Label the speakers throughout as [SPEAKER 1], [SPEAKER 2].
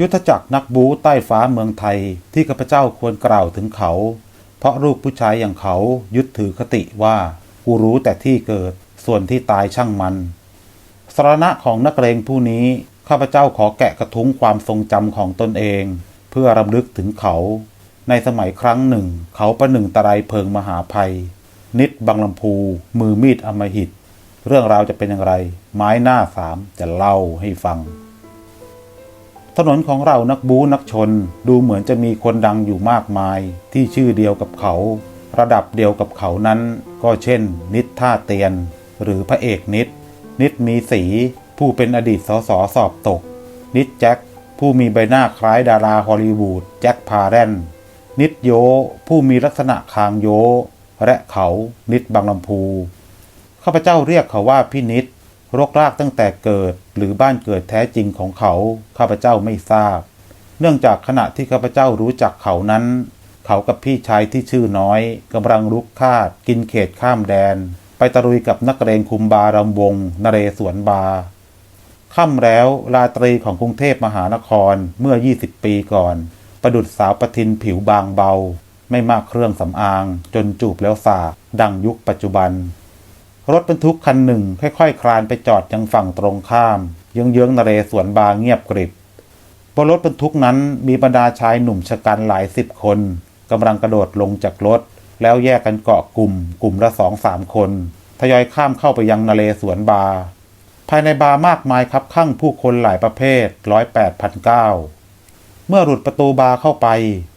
[SPEAKER 1] ยุทธจักรนักบูใต้ฟ้าเมืองไทยที่ข้าพเจ้าควรกล่าวถึงเขา เพราะรูปผู้ชายอย่างเขายึดถือคติว่ากูรู้แต่ที่เกิดส่วนที่ตายช่างมัน สรณะของนักเลงผู้นี้ข้าพเจ้าขอแกะกระทุ้งความทรงจำของตนเอง เพื่อรำลึกถึงเขา ในสมัยครั้งหนึ่ง เขาประหนึ่งตะไลเพลิงมหาภัย นิดบังลำพู มือมีดอมหิต เรื่องราวจะเป็นอย่างไร ไม้หน้าสามจะเล่าให้ฟัง ถนนของเรานักบูนักชนดูเหมือนจะมีคนดังอยู่มากมาย ที่ชื่อเดียวกับเขา ระดับเดียวกับเขานั้น ก็เช่น นิดท่าเตียน หรือพระเอกนิด นิดมีสี ผู้เป็นอดีตสสสอบตก นิดแจ็คผู้มีใบหน้าคล้ายดาราฮอลลีวูดแจ็คพาแรนนิดโย ผู้มีลักษณะคางโย และเขานิดบางลำพูข้าพเจ้าเรียกเขาว่าพี่นิด รกรากตั้งแต่เกิดหรือบ้านเกิดแท้จริงของเขา ข้าพเจ้าไม่ทราบ เนื่องจากขณะที่ข้าพเจ้ารู้จักเขานั้น เขากับพี่ชายที่ชื่อน้อยกำลังลุกคาด กินเขตข้ามแดน ไปตะลุยกับนักเรงคุมบารำวงนเรศวรบาค่ำแล้วราตรีของกรุงเทพมหานครเมื่อ 20 ปีก่อน ประดุดสาวประทินผิวบางเบา ไม่มากเครื่องสำอาง จนจูบแล้วสาดังยุคปัจจุบัน รถบรรทุกคันหนึ่ง ค่อยๆคลานไปจอดยังฝั่งตรงข้าม เยื้องๆนเรศวรบาเงียบกริบบนรถบรรทุกนั้นมีบรรดาชายหนุ่มชะกันหลายสิบคนกำลังกระโดดลงจากรถ แล้วแยกกันเกาะกลุ่ม กลุ่มละสองสามคนทยอยข้ามเข้าไปยังนเรศวรบาร์ภายในบาร์มากมายครับข้างผู้คนหลายประเภทร้อยแปดพันเก้าเมื่อหลุดประตูบาร์เข้าไป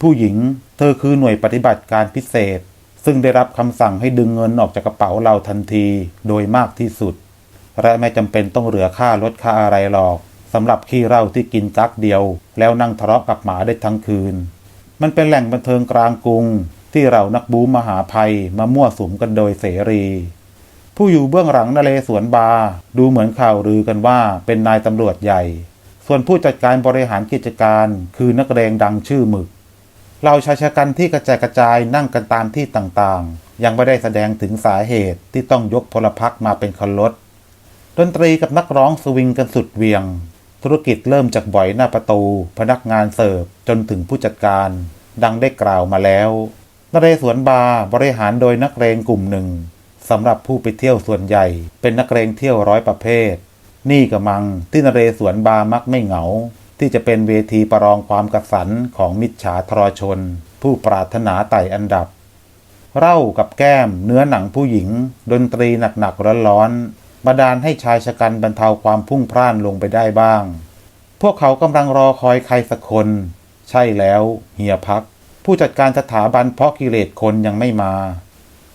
[SPEAKER 1] ผู้หญิง เธอคือหน่วยปฏิบัติการพิเศษ ซึ่งได้รับคำสั่งให้ดึงเงินออกจากกระเป๋าเราทันทีโดยมากที่สุด และไม่จำเป็นต้องเหลือค่ารถค่าอะไรหรอกสำหรับขี้เหล้าที่กินกักเดียว แล้วนั่งทะเลาะกับหมาได้ทั้งคืน มันเป็นแหล่งบันเทิงกลางกรุง ที่เรานักบูมหาภัยมามั่วสุมกันโดยเสรี ผู้อยู่เบื้องหลังนเรศวรบาร์ดูเหมือนข่าวลือกันว่าเป็นนายตำรวจใหญ่ ส่วนผู้จัดการบริหารกิจการคือนักเรงดังชื่อหมึก เราชายชะกันที่กระจายกระจายนั่งกันตามที่ต่างๆ ยังไม่ได้แสดงถึงสาเหตุที่ต้องยกพลพรรคมาเป็นคันรถดนตรีกับนักร้องสวิงกันสุดเวียง ธุรกิจเริ่มจากบ่อยหน้าประตู พนักงานเสิร์ฟจนถึงผู้จัดการ ดังได้กล่าวมาแล้วนเรศวรบาร์บริหารโดยนักเรงกลุ่มหนึ่งสำหรับผู้ไปเที่ยวส่วนใหญ่ เป็นนักเรงเที่ยวร้อยประเภท นี่กระมังที่นเรศวรบาร์มักไม่เหงา ที่จะเป็นเวทีประลองความกระสันของมิจฉาทรชน ผู้ปรารถนาไต่อันดับเหล้ากับแก้มเนื้อหนังผู้หญิง ดนตรีหนักๆร้อนๆบันดาลให้ชายชะกันบรรเทาความพุ่งพล่านลงไปได้บ้าง พวกเขากำลังรอคอยใครสักคน ใช่แล้วเฮียพัก ผู้จัดการสถาบันเพาะกิเลสคนยังไม่มา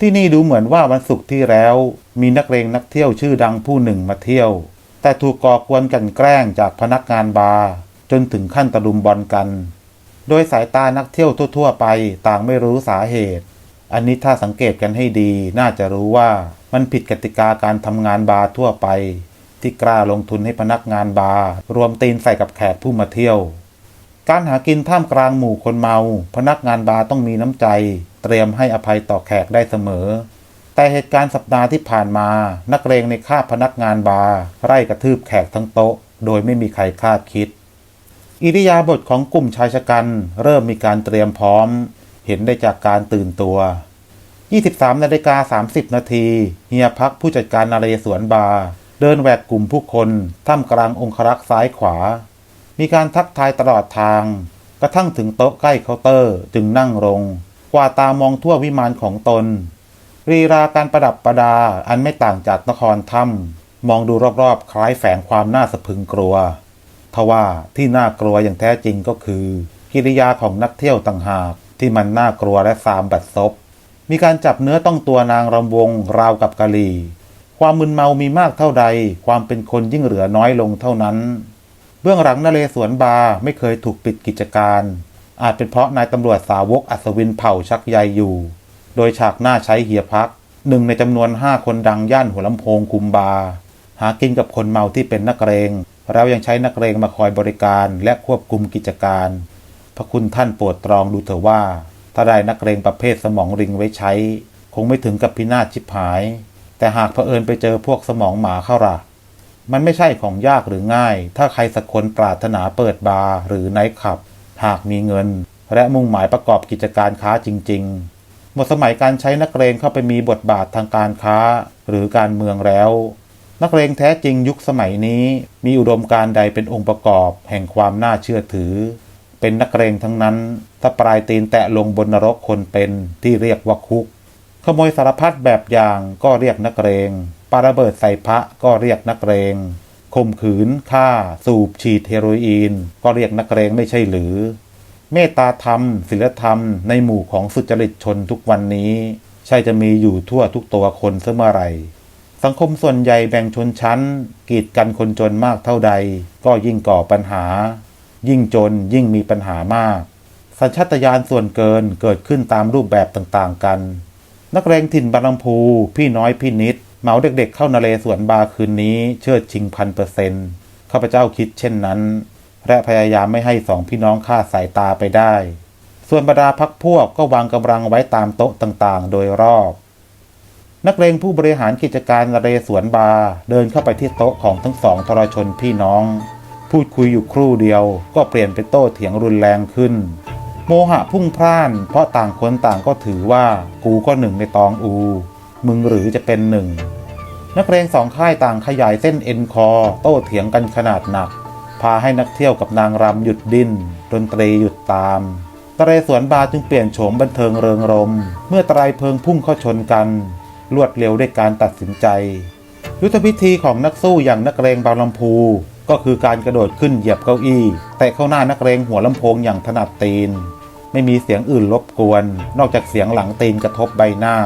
[SPEAKER 1] ที่นี่ดูเหมือนว่าวันศุกร์ที่แล้ว มีนักเรงนักเที่ยวชื่อดังผู้หนึ่งมาเที่ยว แต่ถูกก่อกวนกันแกล้งจากพนักงานบาร์ จนถึงขั้นตะลุมบอลกัน โดยสายตานักเที่ยวทั่ว ๆ ไปต่างไม่รู้สาเหตุ อันนี้ถ้าสังเกตกันให้ดีน่าจะรู้ว่ามันผิดกติกาการทำงานบาร์ทั่วไป ที่กล้าลงทุนให้พนักงานบาร์รวมตีนใส่กับแขกผู้มาเที่ยว การหากินท่ามกลางหมู่คนเมา พนักงานบาร์ต้องมีน้ำใจ เตรียมให้อภัยต่อแขกได้เสมอแต่เหตุการณ์สัปดาห์ที่ผ่านมา นักเรงในคาพนักงานบาร์ไล่กระทืบแขกทั้งโต๊ะ โดยไม่มีใครคาดคิด อิริยาบถของกลุ่มชายชะกัน เริ่มมีการเตรียมพร้อม เห็นได้จากการตื่นตัว 23นาฬิกา30 นาทีเฮียพักผู้จัดการนาเรศวรบาร์เดินแหวกกลุ่มผู้คนท่ามกลางองครักษ์ซ้ายขวา มีการทักทายตลอดทาง กระทั่งถึงโต๊ะใกล้เคาน์เตอร์จึงนั่งลงกว่าตามองทั่ววิมานของตน รีราการประดับประดาอันไม่ต่างจากนครถ้ำมองดูรอบๆ คล้ายแฝงความน่าสะพึงกลัว ทว่าที่น่ากลัวอย่างแท้จริงก็คือ กิริยาของนักเที่ยวต่างหาก ที่มันน่ากลัวและซามบัดซบ มีการจับเนื้อต้องตัวนางรำวงราวกับกะลี ความมึนเมามีมากเท่าใด ความเป็นคนยิ่งเหลือน้อยลงเท่านั้น เบื้องหลังนเรศวรบาร์ไม่เคยถูกปิดกิจการ อาจเป็นเพราะนายตำรวจสาวกอัศวินเผ่าชักใยอยู่ โดยฉากหน้าใช้เฮียพักหนึ่งในจำนวนห้าคนดังย่านหัวลำโพงคุมบาร์หากินกับคนเมาที่เป็นนักเรง แล้วยังใช้นักเรงมาคอยบริการและควบคุมกิจการ พระคุณท่านโปรดตรองดูเถอะว่า ถ้าได้นักเรงประเภทสมองริงไว้ใช้ คงไม่ถึงกับพินาศชิบหาย แต่หากเผอิญไปเจอพวกสมองหมาเข้าละมันไม่ใช่ของยากหรือง่าย ถ้าใครสักคนปรารถนาเปิดบาร์หรือไนท์คลับ หากมีเงิน และมุ่งหมายประกอบกิจการค้าจริง ๆ หมดสมัยการใช้นักเรงเข้าไปมีบทบาททางการค้าหรือการเมืองแล้ว นักเรงแท้จริงยุคสมัยนี้ มีอุดมการใดเป็นองค์ประกอบแห่งความน่าเชื่อถือ เป็นนักเรงทั้งนั้นถ้าปลายตีนแตะลงบนนรกคนเป็นที่เรียกว่าคุก ขโมยสารพัดแบบอย่างก็เรียกนักเรงปาระเบิดใส่พระก็เรียกนักเรงข่มขืนฆ่า สูบฉีดเฮโรอีน ก็เรียกนักเรงไม่ใช่หรือ เมตตาธรรมศีลธรรมในหมู่ของสุจริตชนทุกวันนี้ ใช่จะมีอยู่ทั่วทุกตัวคนเสมอไร สังคมส่วนใหญ่แบ่งชนชั้น กีดกันคนจนมากเท่าใด ก็ยิ่งก่อปัญหา ยิ่งจนยิ่งมีปัญหามาก สัญชาตญาณส่วนเกินเกิดขึ้นตามรูปแบบต่างๆกัน นักเรงถิ่นบางลำพู พี่น้อยพี่นิดเหมาเด็กๆเข้านาเลสวนบาร์คืนนี้เชิดชิงพันเปอร์เซ็นต์ข้าพเจ้าคิดเช่นนั้น และพยายามไม่ให้สองพี่น้องคลาสายตาไปได้ ส่วนบรรดาพักพวกก็วางกำลังไว้ตามโต๊ะต่างๆ โดยรอบ นักเรงผู้บริหารกิจการเรสวนบาร์เดินเข้าไปที่โต๊ะของทั้งสองทรชนพี่น้อง พูดคุยอยู่ครู่เดียว ก็เปลี่ยนเป็นโต้เถียงรุนแรงขึ้น โมหะพุ่งพล่าน เพราะต่างคนต่างก็ถือว่ากูก็หนึ่งในตองอู มึงหรือจะเป็นหนึ่ง นักเรงสองค่ายต่างขยายเส้นเอ็นคอ โต้เถียงกันขนาดหนัก พาให้นักเที่ยวกับนางรำหยุดดิ้นดนตรีหยุดตามตะเรสวนบาจึงเปลี่ยนโฉมบันเทิงเริงรม เมื่อไตรเพลิงพุ่งเข้าชนกัน รวดเร็วด้วยการตัดสินใจ ยุทธพิธีของนักสู้อย่างนักเรงบางลำพู ก็คือการกระโดดขึ้นเหยียบเก้าอี้ แต่เข้าหน้านักเรงหัวลำโพงอย่างถนัดตีน ไม่มีเสียงอื่นรบกวน นอกจากเสียงหลังตีนกระทบใบหน้า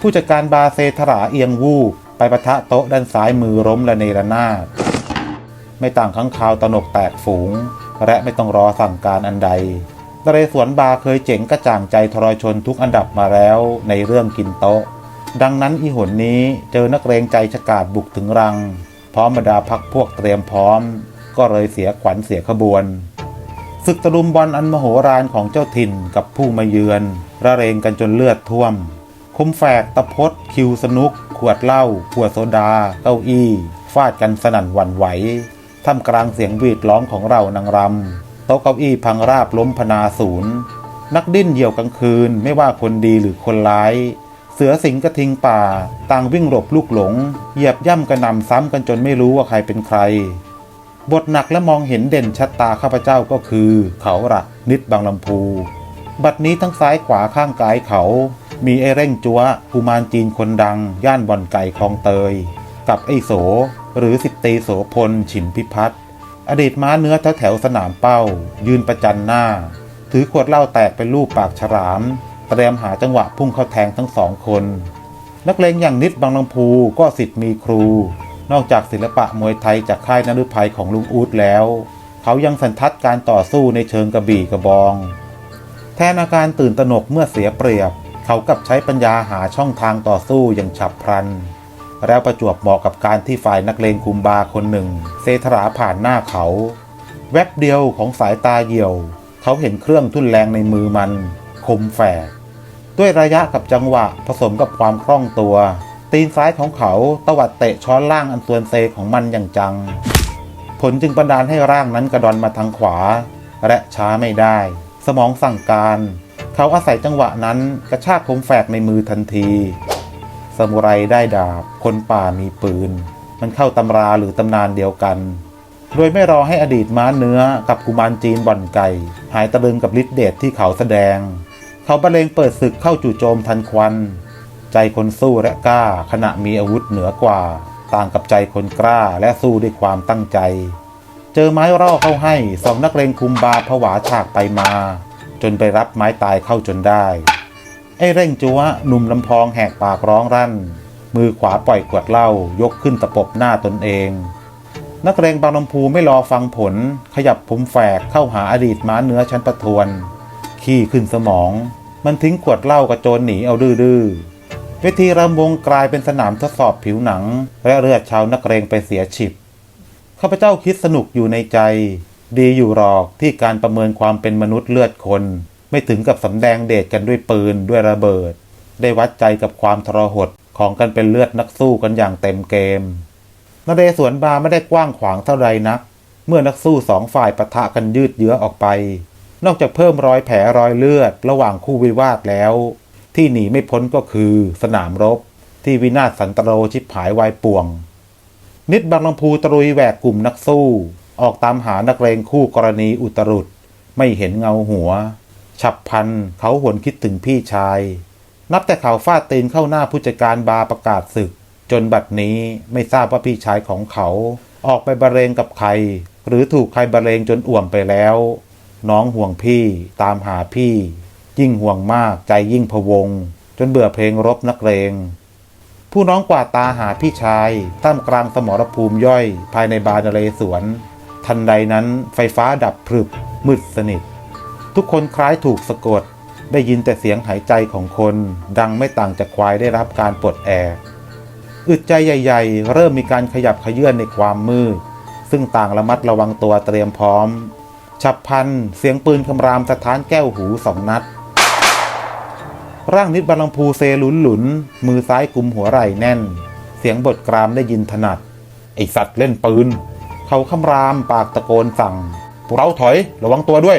[SPEAKER 1] ผู้จัดการบาร์เซทราเอียงวูบไปประทะโต๊ะด้านซ้ายมือล้มละเนระนาดไม่ต่างข้างคาวตนกแตกฝูง และไม่ต้องรอสั่งการอันใดตะเรสวนบาร์เคยเจ๋งกระจ่างใจทรอยชนทุกอันดับมาแล้วในเรื่องกินโต๊ะ ดังนั้นอีหนนี้เจอนักเรงใจฉกาดบุกถึงรัง พร้อมบรรดาพักพวกเตรียมพร้อม ก็เลยเสียขวัญเสียขบวนศึกตะลุมบอลอันมโหฬารของเจ้าถิ่นกับผู้มาเยือน ระเรงกันจนเลือดท่วม คมแฝกตะพดคิวสนุก ขวดเหล้าขวดโซดา เก้าอี้ ฟาดกันสนั่นหวั่นไหวท่ามกลางเสียงวีดร้องของเรานางรำโต๊ะเก้าอี้พังราบล้มพนาศูนย์ นักดิ้นเหี่ยวกลางคืนไม่ว่าคนดีหรือคนร้าย เสือสิงกระทิงป่า ต่างวิ่งหลบลูกหลง เหยียบย่ำกระนำซ้ำกันจนไม่รู้ว่าใครเป็นใคร บทหนักและมองเห็นเด่นชัดตาข้าพเจ้าก็คือ เขาระนิดบางลำพู บัดนี้ทั้งซ้ายขวาข้างกายเขา มีไอ้เร่งจัวกุมารจีนคนดัง ย่านบ่อนไก่คลองเตย กับไอ้โส หรือสิบตีโสพลฉิมพิพัฒน์อดีตม้าเนื้อแถวแถวสนามเป้า ยืนประจันหน้า ถือขวดเหล้าแตกเป็นรูปปากฉลาม เตรียมหาจังหวะพุ่งเข้าแทงทั้งสองคน นักเลงอย่างนิดบางลำพูก็สิทธิ์มีครู นอกจากศิลปะมวยไทยจากค่ายนฤภัยของลุงอูดแล้ว เขายังสันทัดการต่อสู้ในเชิงกระบี่กระบอง แทนอาการตื่นตระหนกเมื่อเสียเปรียบ เขากับใช้ปัญญาหาช่องทางต่อสู้อย่างฉับพลัน แล้วประจวบเหมาะกับการที่ฝ่ายนักเลงคุมบาคนหนึ่งเซธราผ่านหน้าเขา แวบเดียวของสายตาเหี่ยว เขาเห็นเครื่องทุ่นแรงในมือมัน คมแฝก ด้วยระยะกับจังหวะผสมกับความคล่องตัว ตีนซ้ายของเขาตวัดเตะช้อนล่างอันส่วนเซของมันอย่างจัง ผลจึงบันดาลให้ร่างนั้นกระดอนมาทางขวา และช้าไม่ได้ สมองสั่งการ เขาอาศัยจังหวะนั้นกระชากคมแฝกในมือทันทีสมุไรได้ดาบ คนป่ามีปืน มันเข้าตำราหรือตำนานเดียวกัน โดยไม่รอให้อดีตม้าเนื้อกับกุมารจีนบ่อนไก่ หายตะลึงกับฤทธิเดชที่เขาแสดง เขาบรรเลงเปิดศึกเข้าจู่โจมทันควัน ใจคนสู้และกล้าขณะมีอาวุธเหนือกว่า ต่างกับใจคนกล้าและสู้ด้วยความตั้งใจ เจอไม้ร่อเข้าให้สองนักเลงคุมบาผวาฉากไปมา จนไปรับไม้ตายเข้าจนได้ ไอ้เร่งจัวหนุ่มลำพองแหกปากร้องรั่น มือขวาปล่อยขวดเหล้ายกขึ้นตะปบหน้าตนเองนักเรงบางลำพูไม่รอฟังผล ขยับผมแฝกเข้าหาอดีตม้าเนื้อชั้นประทวน ขี้ขึ้นสมอง มันทิ้งขวดเหล้ากระโจนหนีเอาดื้อๆเวทีรำวงกลายเป็นสนามทดสอบผิวหนัง และเลือดชาวนักเรงไปเสียฉิบข้าพเจ้าคิดสนุกอยู่ในใจ ดีอยู่หรอกที่การประเมินความเป็นมนุษย์เลือดคน ไม่ถึงกับสำแดงเดชกันด้วยปืนด้วยระเบิด ได้วัดใจกับความทรหดของกันเป็นเลือดนักสู้กันอย่างเต็มเกมนเรศวรบาร์ไม่ได้กว้างขวางเท่าไรนัก เมื่อนักสู้สองฝ่ายปะทะกันยืดเยื้อออกไป นอกจากเพิ่มรอยแผลรอยเลือด ระหว่างคู่วิวาทแล้ว ที่หนีไม่พ้นก็คือสนามรบ ที่วินาศสันตโรชิบหายวายป่วง นิดบางลำพูตรุยแหวกกลุ่มนักสู้ ออกตามหานักเลงคู่กรณีอุตรุดไม่เห็นเงาหัว ฉับพันเขาหวนคิดถึงพี่ชาย นับแต่เขาฟาดตีนเข้าหน้าผู้จัดการบาร์ประกาศศึก จนบัดนี้ไม่ทราบว่าพี่ชายของเขา ออกไปบรรเลงกับใคร หรือถูกใครบรรเลงจนอ่วมไปแล้ว น้องห่วงพี่ ตามหาพี่ ยิ่งห่วงมากใจยิ่งพวง จนเบื่อเพลงรบนักเลง ผู้น้องกว่าตาหาพี่ชายท่ามกลางสมรภูมิย่อยภายในบาร์นเรสวน ทันใดนั้นไฟฟ้าดับพรึบมืดสนิท ทุกคนคล้ายถูกสะกด ได้ยินแต่เสียงหายใจของคน ดังไม่ต่างจากควายได้รับการปลดแอกอึดใจใหญ่ ๆ เริ่มมีการขยับขยื่นในความมืด ซึ่งต่างระมัดระวังตัวเตรียมพร้อม ฉับพันเสียงปืนคำรามสะท้านแก้วหูสองนัด ร่างนิดบาลังพูเซลุนหลุนๆมือซ้ายกุมหัวไหล่แน่น เสียงบทกรามได้ยินถนัด ไอสัตว์เล่นปืน เขาคำรามปากตะโกนสั่งพวกเราถอยระวังตัวด้วย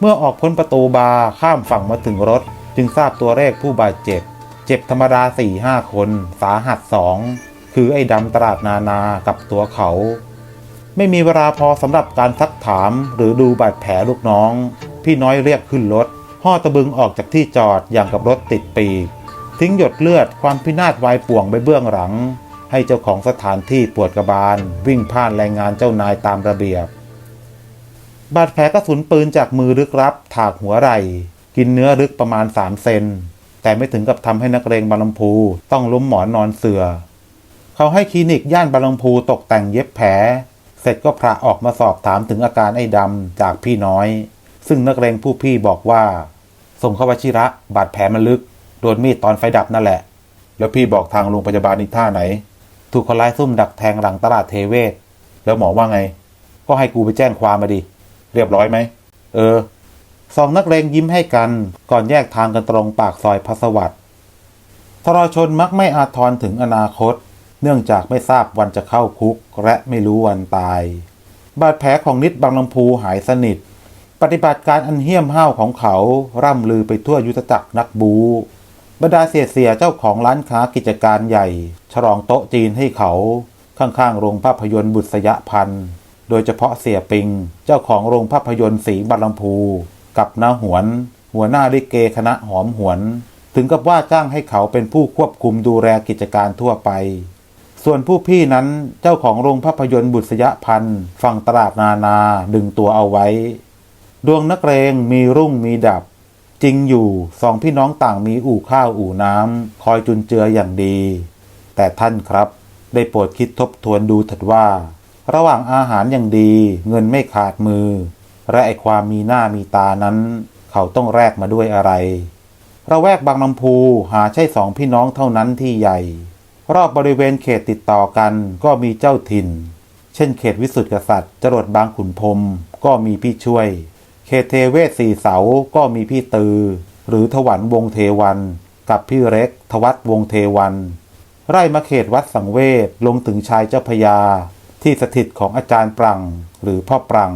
[SPEAKER 1] เมื่อออกพ้นประตูบาร์ข้ามฝั่งมาถึงรถ จึงทราบตัวเลขผู้บาดเจ็บ เจ็บธรรมดาสี่ห้าคน สาหัสสองคือไอ้ดำตราดนานากับตัวเขา ไม่มีเวลาพอสำหรับการซักถามหรือดูบาดแผลลูกน้อง พี่น้อยเรียกขึ้นรถห่อตะบึงออกจากที่จอดอย่างกับรถติดปีกทิ้งหยดเลือดความพินาศวายป่วงไปเบื้องหลัง ให้เจ้าของสถานที่ปวดกระบาล วิ่งผ่านแรงงานเจ้านายตามระเบียบบาดแผลกระสุนปืนจากมือลึกลับ ถากหัวไหล่กินเนื้อลึกประมาณ3เซนแต่ไม่ถึงกับทำให้นักเรงบาลัมพูต้องล้มหมอนนอนเสือ เขาให้คลินิกย่านบาลัมพูตกแต่งเย็บแผล เสร็จก็พระออกมาสอบถามถึงอาการไอ้ดำจากพี่น้อย ซึ่งนักเรงผู้พี่บอกว่า ส่งเข้าวชิระบาดแผลมันลึก โดนมีดตอนไฟดับนั่นแหละ แล้วพี่บอกทางโรงพยาบาลอีกท่าไหน ถูกคนร้ายซุ่มดักแทงหลังตลาดเทเวศ แล้วหมอว่าไง ก็ให้กูไปแจ้งความมาดิ เรียบร้อยไหม เออ สองนักเลงยิ้มให้กัน ก่อนแยกทางกันตรงปากซอยพัสวัตรทรชนมักไม่อาทรถึงอนาคต เนื่องจากไม่ทราบวันจะเข้าคุก และไม่รู้วันตาย บาดแผลของนิดบางลำพูหายสนิท ปฏิบัติการอันเหี้ยมห้าวของเขาร่ำลือไปทั่วยุทธจักรนักบูบรรดาเสียเสียเจ้าของร้านค้ากิจการใหญ่ ฉลองโต๊ะจีนให้เขา ข้างๆโรงภาพยนตร์บุษยพันธ์โดยเฉพาะเสียปิง เจ้าของโรงภาพยนตร์สีบัลลัมพู กับน้าหวน หัวหน้าลิเกคณะหอมหวน ถึงกับว่าจ้างให้เขาเป็นผู้ควบคุมดูแลกิจการทั่วไป ส่วนผู้พี่นั้นเจ้าของโรงภาพยนตร์บุษยพันธ์ฝั่งตลาดนานาดึงตัวเอาไว้ ดวงนักเรงมีรุ่งมีดับ จริงอยู่สองพี่น้องต่างมีอู่ข้าวอู่น้ำคอยจุนเจืออย่างดี แต่ท่านครับ ได้โปรดคิดทบทวนดูเถิดว่า ระหว่างอาหารอย่างดีเงินไม่ขาดมือ และไอความมีหน้ามีตานั้น เขาต้องแลกมาด้วยอะไรระแวกบางลำพูหาใช่สองพี่น้องเท่านั้นที่ใหญ่ รอบบริเวณเขตติดต่อกันก็มีเจ้าถิ่น เช่นเขตวิสุทธิกษัตริย์จรดบางขุนพรมก็มีพี่ช่วย เขตเทเวศสี่เสาก็มีพี่ตือ หรือถวันวงเทวัน กับพี่เล็ก ทวัตวงเทวัน ไร่มาเขตวัดสังเวชลงถึงชายเจ้าพระยา ที่สถิตของอาจารย์ปรัง หรือพ่อปรัง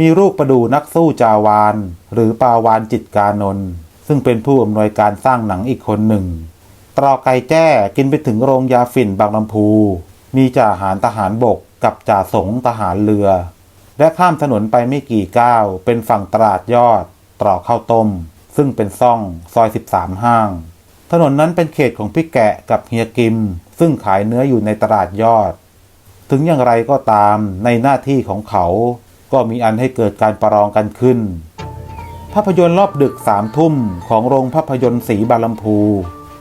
[SPEAKER 1] มีลูกประดูนักสู้จาวาน หรือปาวานจิตกานนท์ซึ่งเป็นผู้อำนวยการสร้างหนังอีกคนหนึ่ง ตรอไกแจ้กินไปถึงโรงยาฝิ่นบางลำพู มีจ่าหารทหารบกกับจ่าสงทหารเรือ และข้ามถนนไปไม่กี่ก้าว เป็นฝั่งตลาดยอด ตรอกข้าวต้ม ซึ่งเป็นซ่องซอย 13 ห้าง ถนนนั้นเป็นเขตของพี่แกะกับเฮียกิม ซึ่งขายเนื้ออยู่ในตลาดยอด ถึงอย่างไรก็ตามในหน้าที่ของเขา ก็มีอันให้เกิดการประลองกันขึ้น ภาพยนตร์รอบดึกสามทุ่มของโรงภาพยนตร์สีบาลัมพู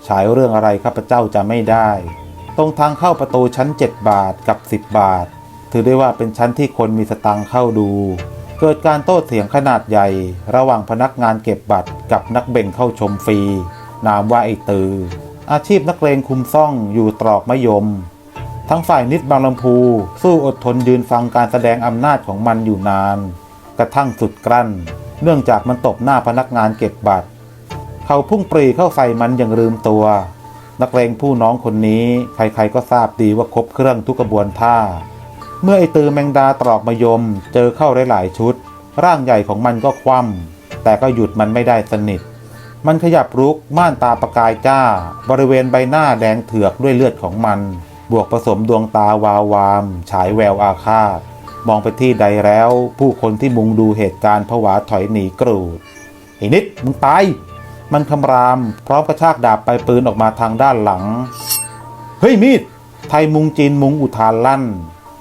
[SPEAKER 1] ฉายเรื่องอะไรข้าพเจ้าจะไม่ได้ ตรงทางเข้าประตูชั้น 7 บาทกับ 10 บาท ถือได้ว่าเป็นชั้นที่คนมีสตังเข้าดู เกิดการโต้เถียงขนาดใหญ่ ระหว่างพนักงานเก็บบัตรกับนักเบ่งเข้าชมฟรี นามว่าไอตือ อาชีพนักเลงคุมซ่องอยู่ตรอกมะยม ทั้งฝ่ายนิดบางลำพู สู้อดทนยืนฟังการแสดงอำนาจของมันอยู่นาน กระทั่งสุดกลั้น เนื่องจากมันตบหน้าพนักงานเก็บบัตร เขาพุ่งปรีเข้าใส่มันอย่างลืมตัว นักเลงผู้น้องคนนี้ใครๆก็ทราบดีว่าครบเครื่องทุกกระบวนท่า เมื่อไอตือแมงดาตรอกมายม เจอเข้าหลายๆชุด ร่างใหญ่ของมันก็คว่ำแต่ก็หยุดมันไม่ได้สนิท มันขยับรุกม่านตาประกายจ้า บริเวณใบหน้าแดงเถือกด้วยเลือดของมัน บวกผสมดวงตาวาววาม ฉายแววอาฆาตมองไปที่ใดแล้ว ผู้คนที่มุงดูเหตุการณ์ผวาถอยหนีกรูดไอ้นิดมึงตาย มันคำราม พร้อมกระชากดาบไปลายปืนออกมาทางด้านหลัง เฮ้ยมีด ไทยมุงจีนมุงอุทานลั่น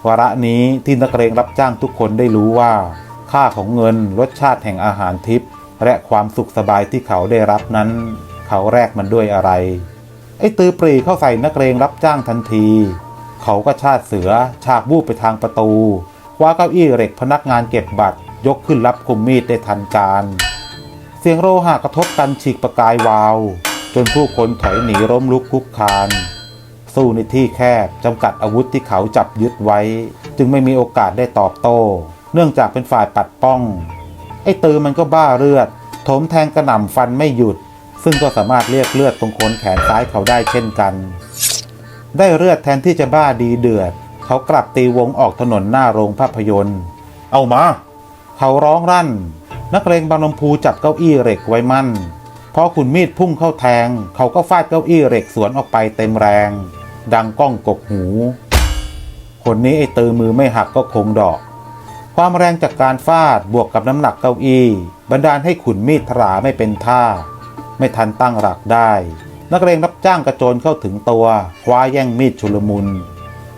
[SPEAKER 1] วาระนี้ที่นักเรงรับจ้างทุกคนได้รู้ว่า ค่าของเงินรสชาติแห่งอาหารทิพย์และความสุขสบายที่เขาได้รับนั้น เขาแรกมันด้วยอะไร ไอ้ตือปรีเข้าใส่นักเรงรับจ้างทันที เขาก็ชาติเสือฉากบูบไปทางประตูคว้าเก้าอี้เหล็กพนักงานเก็บบัตรยกขึ้นรับคุมมีดได้ทันการ เสียงโลหะกระทบกันฉีกประกายวาว จนผู้คนถอยหนีร่มลุกคุกคาน สู้ในที่แคบจำกัดอาวุธที่เขาจับยึดไว้ จึงไม่มีโอกาสได้ตอบโต้ เนื่องจากเป็นฝ่ายปัดป้อง ไอ้ตือมันก็บ้าเลือดถมแทงกระหน่ำฟันไม่หยุด ซึ่งก็สามารถเรียกเลือดตรงโคนแขนซ้ายเขาได้เช่นกัน ได้เลือดแทนที่จะบ้าดีเดือด เขากลับตีวงออกถนนหน้าโรงภาพยนตร์ เอามา เขาร้องรั่น นักเรงบางลำพูจับเก้าอี้เหล็กไว้มั่น พอขุนมีดพุ่งเข้าแทง เขาก็ฟาดเก้าอี้เหล็กสวนออกไปเต็มแรง ดังก้องกกหู คนนี้ไอ้ตือมือไม่หักก็คงดอก ความแรงจากการฟาดบวกกับน้ำหนักเก้าอี้บันดาลให้ขุนมีดถราไม่เป็นท่า ไม่ทันตั้งหลักได้ นักเรงรับจ้างกระโจนเข้าถึงตัวคว้าแย่งมีดชุลมุน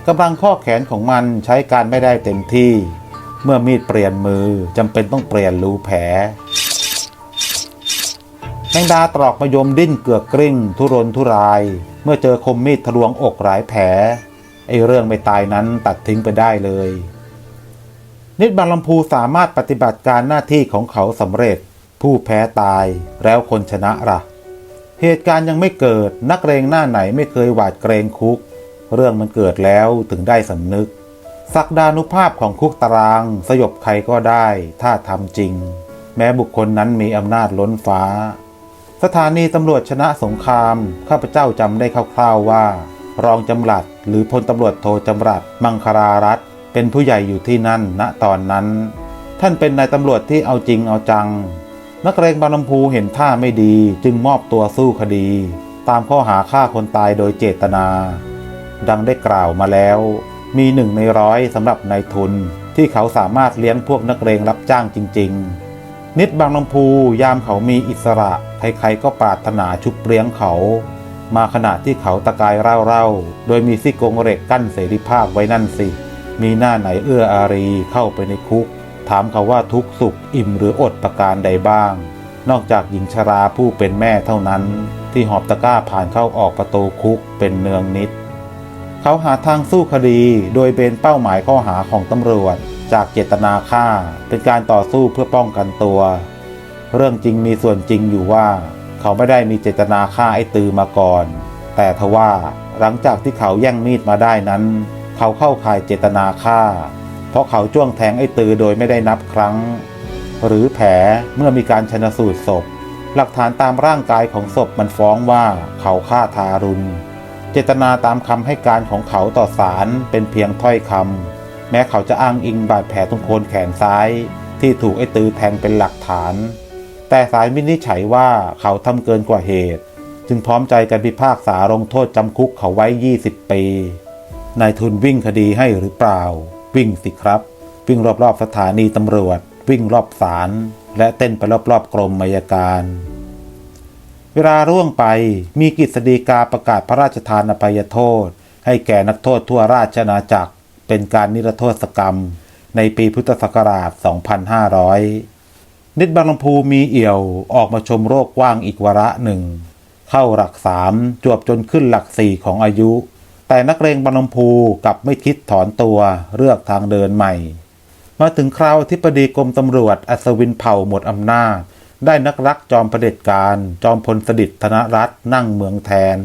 [SPEAKER 1] กำลังข้อแขนของมันใช้การไม่ได้เต็มที่ เมื่อมีดเปลี่ยนมือจำเป็นต้องเปลี่ยนรูแผลแมงดาตรอกมายมดิ้นเกือกกริ้ง ทุรนทุราย เมื่อเจอคมมีดทะลวงอกหลายแผลไอ้เรื่องไม่ตายนั้นตัดทิ้งไปได้เลย นิดบางลำพูสามารถปฏิบัติการหน้าที่ของเขาสำเร็จ ผู้แพ้ตายแล้วคนชนะละ่ะ เหตุการณ์ยังไม่เกิดนักเรงหน้าไหนไม่เคยหวาดเกรงคุก เรื่องมันเกิดแล้วถึงได้สำนึก ศักดานุภาพของคุกตาราง สยบใครก็ได้ ถ้าทำจริง แม้บุคคลนั้นมีอำนาจล้นฟ้า สถานีตำรวจชนะสงคราม ข้าพเจ้าจำได้คร่าวๆว่า รองจำรัดหรือพลตำรวจโทจำรัดมังคลารัตเป็นผู้ใหญ่อยู่ที่นั่นณตอนนั้น ท่านเป็นนายตำรวจที่เอาจริงเอาจัง นักเรงบางลำพูเห็นท่าไม่ดีจึงมอบตัวสู้คดี ตามข้อหาฆ่าคนตายโดยเจตนา ดังได้กล่าวมาแล้ว มีหนึ่งในร้อยสำหรับนายทุน ที่เขาสามารถเลี้ยงพวกนักเรงรับจ้างจริง ๆ นิดบางลำพูยามเขามีอิสระ ใครๆก็ปรารถนาชุบเลี้ยงเขา มาขณะที่เขาตะกายเร่าๆ โดยมีซี่โครงเหล็กกั้นเสรีภาพไว้นั่นสิ มีหน้าไหนเอื้ออารีเข้าไปในคุก ถามเขาว่าทุกข์สุขอิ่มหรืออดประการใดบ้าง นอกจากหญิงชราผู้เป็นแม่เท่านั้น ที่หอบตะกร้าผ่านเข้าออกประตูคุกเป็นเนืองนิด เขาหาทางสู้คดี โดยเป็นเป้าหมายข้อหาของตำรวจ จากเจตนาฆ่า เป็นการต่อสู้เพื่อป้องกันตัว เรื่องจริงมีส่วนจริงอยู่ว่า เขาไม่ได้มีเจตนาฆ่าไอ้ตือมาก่อน แต่ทว่าหลังจากที่เขาแย่งมีดมาได้นั้น เขาเข้าข่ายเจตนาฆ่า เพราะเขาจ้วงแทงไอ้ตือโดยไม่ได้นับครั้ง หรือแผลเมื่อมีการชนสูตรศพ หลักฐานตามร่างกายของศพมันฟ้องว่าเขาฆ่าทารุณ เจตนาตามคำให้การของเขาต่อศาลเป็นเพียงถ้อยคำแม้เขาจะอ้างอิงบาดแผลตรงโคนแขนซ้าย ที่ถูกไอ้ตือแทงเป็นหลักฐาน แต่สายวินิจฉัยว่าเขาทำเกินกว่าเหตุ จึงพร้อมใจกันพิพากษาลงโทษจำคุกเขาไว้ 20 ปีนายทุนวิ่งคดีให้หรือเปล่า วิ่งสิครับ วิ่งรอบๆสถานีตำรวจ วิ่งรอบศาลและเต้นไปรอบๆกรมมายการ เวลาร่วงไปมีกฤษฎีกาประกาศพระราชทานอภัยโทษ ให้แก่นักโทษทั่วราชอาณาจักร เป็นการนิรโทษกรรม ในปีพุทธศักราช 2500 นิดบางลำพูมีเอี่ยวออกมาชมโรคกว้างอีกวาระหนึ่ง เข้าหลักสามจวบจนขึ้นหลักสี่ของอายุ แต่นักเรงบางลำพูกลับไม่คิดถอนตัวเลือกทางเดินใหม่ มาถึงคราวที่ปดีกรมตำรวจอัศวินเผ่าหมดอำนาจ ได้นักรักจอมเผด็จการ จอมพลสฤษดิ์ธนรัตน์นั่งเมืองแทน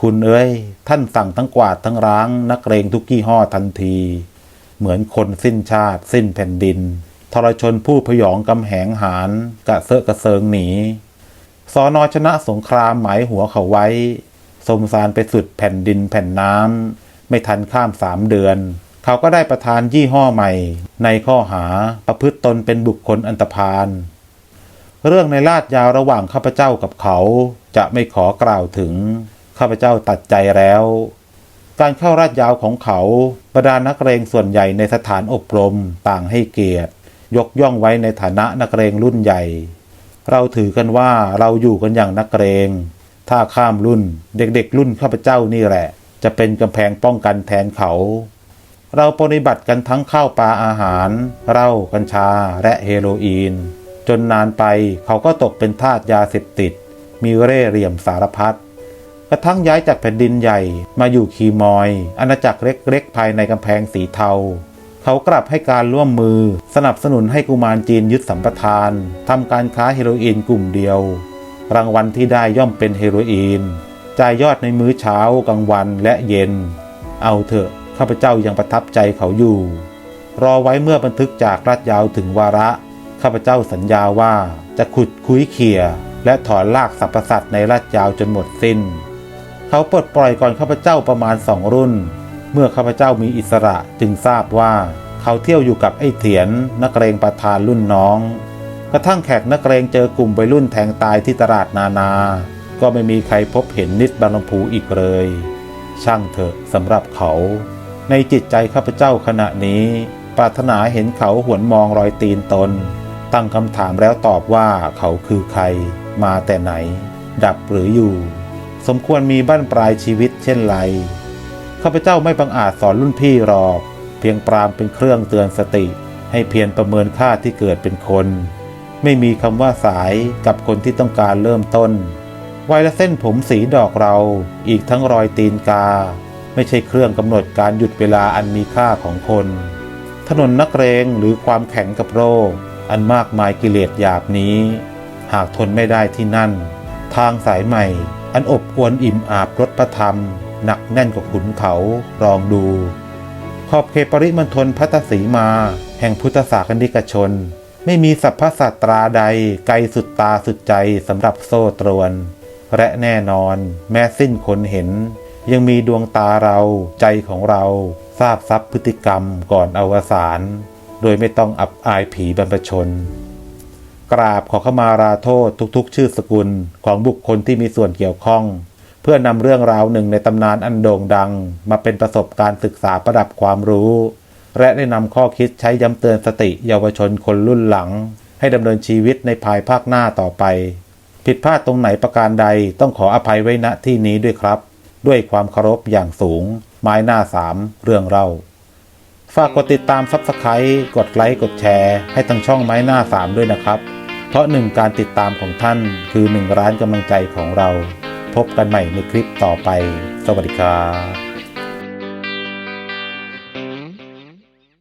[SPEAKER 1] คุณเอ้ย ท่านสั่งทั้งกวาดทั้งร้าง นักเรงทุกยี่ห้อทันที เหมือนคนสิ้นชาติ สิ้นแผ่นดิน ทรชนผู้พยองกำแหงหารกะเซอะกระเซิงหนีสอนอชนะสงครามหมายหัวเขาไว้ สมสารไปสุดแผ่นดินแผ่นน้ำไม่ทันข้ามสามเดือน เขาก็ได้ประทานยี่ห้อใหม่ ในข้อหาประพฤติตนเป็นบุคคลอันตรพาล เรื่องในลาดยาวระหว่างข้าพเจ้ากับเขาจะไม่ขอกล่าวถึง ข้าพเจ้าตัดใจแล้ว การเข้าราดยาวของเขาบรรดานักเรงส่วนใหญ่ในสถานอบรมต่างให้เกียรติ ยกย่องไว้ในฐานะนักเรงรุ่นใหญ่ เราถือกันว่าเราอยู่กันอย่างนักเรง ถ้าข้ามรุ่นเด็กๆ รุ่นข้าพเจ้านี่แหละ จะเป็นกำแพงป้องกันแทนเขาเราปฏิบัติกันทั้งข้าวปลาอาหารเหล้ากัญชาและเฮโรอีน จนนานไปเขาก็ตกเป็นทาสยาเสพติด มีเร่เหลี่ยมสารพัดกระทั่งย้ายจากแผ่นดินใหญ่มาอยู่คีมอย อาณาจักรเล็กๆ ภายในกำแพงสีเทา เขากลับให้การร่วมมือ สนับสนุนให้กุมารจีนยึดสัมปทานทำการค้าเฮโรอีนกลุ่มเดียว รางวัลที่ได้ย่อมเป็นเฮโรอีนจ่ายยอดในมื้อเช้ากลางวันและเย็น เอาเถอะข้าพเจ้ายังประทับใจเขาอยู่ รอไว้เมื่อบันทึกจากรัดยาวถึงวาระ ข้าพเจ้าสัญญาว่าจะขุดคุ้ยเขี่ยและถอนลากสรรพสัตว์ในรัดยาวจนหมดสิ้น เขาปลดปล่อยก่อนข้าพเจ้าประมาณสองรุ่น เมื่อข้าพเจ้ามีอิสระจึงทราบว่าเขาเที่ยวอยู่กับไอ้เถียนนักเรงประธานรุ่นน้อง กระทั่งแขกนักเรงเจอกลุ่มวัยรุ่นแทงตายที่ตลาดนานา ก็ไม่มีใครพบเห็นนิดบางลำพูอีกเลย ช่างเถอะสำหรับเขา ในจิตใจข้าพเจ้าขณะนี้ ปรารถนาเห็นเขาหวนมองรอยตีนตน ตั้งคำถามแล้วตอบว่าเขาคือใคร มาแต่ไหน ดับหรืออยู่ สมควรมีบั้นปลายชีวิตเช่นไรข้าพเจ้าไม่บังอาจสอนรุ่นพี่หรอก เพียงปรามเป็นเครื่องเตือนสติ ให้เพียรประเมินค่าที่เกิดเป็นคน ไม่มีคำว่าสายกับคนที่ต้องการเริ่มต้นวัยละเส้นผมสีดอกเรา อีกทั้งรอยตีนกา ไม่ใช่เครื่องกำหนดการหยุดเวลาอันมีค่าของคน ถนนนักเรงหรือความแข็งกับโรค อันมากมายกิเลสหยาบนี้ หากทนไม่ได้ที่นั่น ทางสายใหม่ อันอบอวนอิ่มอาบรสพระธรรม หนักแน่นกว่าขุนเขาลองดู ขอบเขตปริมณฑลพัทสีมา แห่งพุทธศาสนิกชน ไม่มีสัพพสัตราใด ไกลสุดตาสุดใจสำหรับโซ่ตรวน และแน่นอนแม้สิ้นคนเห็น ยังมีดวงตาเราใจของเราทราบซับพฤติกรรมก่อนอวสาน โดยไม่ต้องอับอายผีบรรพชน กราบขอขมาราโทษทุกๆ ชื่อสกุลของบุคคลที่มีส่วนเกี่ยวข้อง เพื่อนำเรื่องราวหนึ่งในตำนานอันโด่งดัง มาเป็นประสบการณ์ศึกษาประดับความรู้ และได้นำข้อคิดใช้ย้ำเตือนสติเยาวชนคนรุ่นหลัง ให้ดำเนินชีวิตในภายภาคหน้าต่อไป ผิดพลาดตรงไหนประการใดต้องขออภัยไว้ณที่นี้ด้วยครับ ด้วยความเคารพอย่างสูง ไม้หน้าสามเรื่องเล่า ฝากกดติดตามซับสไครต์กดไลค์กดแชร์ให้ทางช่องไม้หน้าสามด้วยนะครับ เพราะหนึ่งการติดตามของท่านคือหนึ่งร้านกำลังใจของเรา พบกันใหม่ในคลิปต่อไป สวัสดีครับ